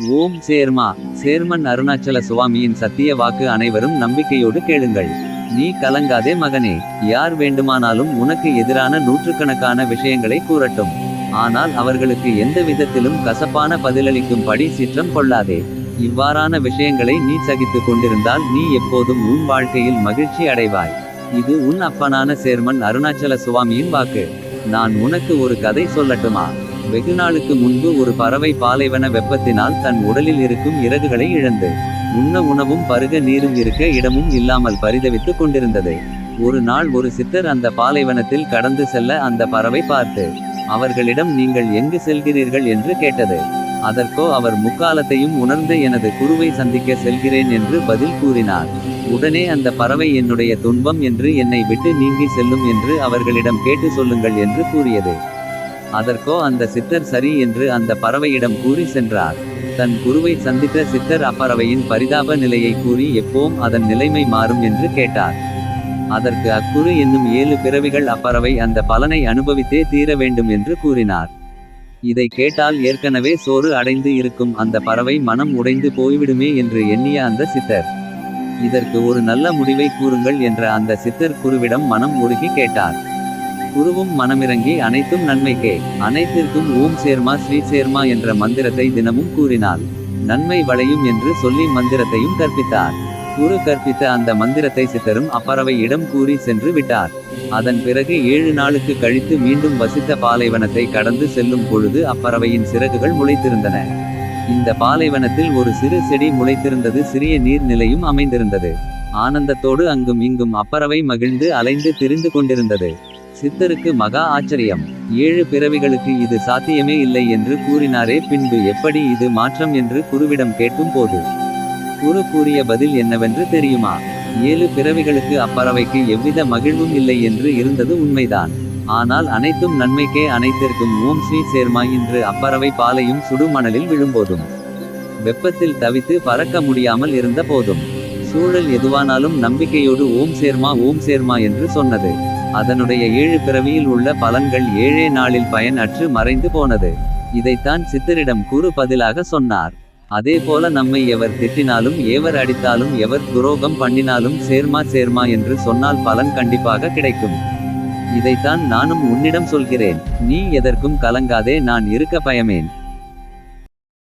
ஓம் சேர்மா. Chairman Arunachal சுவாமியின் சத்திய வாக்கு அனைவரும் நம்பிக்கையோடு கேளுங்கள். நீ கலங்காதே மகனே. யார் வேண்டுமானாலும் உனக்கு எதிரான நூற்றுக்கணக்கான விஷயங்களை கூறட்டும். ஆனால் அவர்களுக்கு எந்த விதத்திலும் கசப்பான பதிலளிக்கும்படி சிற்றம் கொள்ளாதே. இவ்வாறான விஷயங்களை நீ சகித்துக் கொண்டிருந்தால் நீ எப்போதும் உன் வாழ்க்கையில் மகிழ்ச்சி அடைவாய். இது உன் அப்பனான சேர்மன் அருணாச்சல சுவாமியின் வாக்கு. நான் உனக்கு ஒரு கதை சொல்லட்டுமா? வெகு நாளுக்கு முன்பு ஒரு பறவை பாலைவன வெப்பத்தினால் தன் உடலில் இருக்கும் இறகுகளை இழந்து உண்ண உணவும் பருக நீரும் இருக்க இடமும் இல்லாமல் பரிதவித்துக் கொண்டிருந்தது. ஒரு நாள் ஒரு சித்தர் அந்த பாலைவனத்தில் கடந்து செல்ல அந்த பறவை பார்த்து அவர்களிடம் நீங்கள் எங்கு செல்கிறீர்கள்? என்று கேட்டது. அதற்கோ அவர் முக்காலத்தையும் உணர்ந்து எனது குருவை சந்திக்க செல்கிறேன் என்று பதில் கூறினார். உடனே அந்த பறவை என்னுடைய துன்பம் என்று என்னை விட்டு நீங்கி செல்லும் என்று அவர்களிடம் கேட்டு சொல்லுங்கள் என்று கூறியது. அதற்கோ அந்த சித்தர் சரி என்று அந்த பறவையிடம் கூறி சென்றார். தன் குருவை சந்தித்த சித்தர் அப்பறவையின் பரிதாப நிலையை கூறி எப்போவும் அதன் நிலைமை மாறும் என்று கேட்டார். அதற்கு அக்குரு என்னும் ஏழு பிறவிகள் அப்பறவை அந்த பலனை அனுபவித்தே தீர வேண்டும் என்று கூறினார். இதை கேட்டால் ஏற்கனவே சோறு அடைந்து இருக்கும் அந்த பறவை மனம் உடைந்து போய்விடுமே என்று எண்ணிய அந்த சித்தர். இதற்கு ஒரு நல்ல முடிவை கூறுங்கள் என்ற அந்த சித்தர் குருவிடம் மனம் உருகி கேட்டார். குருவும் மனமிறங்கி அனைத்தும் நன்மைக்கே. அனைத்திற்கும் ஓம் சேர்மா ஸ்ரீ சேர்மா என்ற மந்திரத்தை தினமும் கூறினார் நன்மை வளையும் என்று சொல்லி மந்திரத்தையும் கற்பித்தார். குரு கற்பித்த அந்த மந்திரத்தை சித்தரும் அப்பறவை இடம் கூறி சென்று விட்டார். அதன் பிறகு ஏழு நாளுக்கு கழித்து மீண்டும் வசித்த பாலைவனத்தை கடந்து செல்லும் பொழுது அப்பறவையின் சிறகுகள் முளைத்திருந்தன. இந்த பாலைவனத்தில் ஒரு சிறு செடி முளைத்திருந்தது சிறிய நீர்நிலையும் அமைந்திருந்தது. ஆனந்தத்தோடு அங்கும் இங்கும் அப்பறவை மகிழ்ந்து அலைந்து திரிந்து கொண்டிருந்தது. சித்தருக்கு மகா ஆச்சரியம். ஏழு பிறவிகளுக்கு இது சாத்தியமே இல்லை என்று கூறினாரே பின்பு எப்படி இது மாற்றம் என்று குருவிடம் கேட்கும் போது. குரு கூறிய பதில் என்னவென்று தெரியுமா? ஏழு பிறவிகளுக்கு அப்பறவைக்கு எவ்வித மகிழ்வும் இல்லை என்று இருந்தது உண்மைதான். ஆனால் அனைத்தும் நன்மைக்கே அனைத்திற்கும் ஓம் ஸ்ரீ சேர்மா என்று அப்பறவை பாலையும் சுடுமணலில் விழும்போதும். வெப்பத்தில் தவித்து பறக்க முடியாமல் இருந்த போதும். சூழல் எதுவானாலும் நம்பிக்கையோடு ஓம் சேர்மா ஓம் சேர்மா என்று சொன்னது. அதனுடைய ஏழு பிறவியில் உள்ள பலன்கள் ஏழே நாளில் பயன் அற்று மறைந்து போனது. இதைத்தான் சித்தரிடம் கூறு பதிலாக சொன்னார். அதேபோல நம்மை எவர் திட்டினாலும் ஏவர் அடித்தாலும் எவர் துரோகம் பண்ணினாலும் சேர்மா சேர்மா என்று சொன்னால் பலன் கண்டிப்பாக கிடைக்கும். இதைத்தான் நானும் உன்னிடம் சொல்கிறேன். நீ எதற்கும் கலங்காதே நான் இருக்க பயமேன்.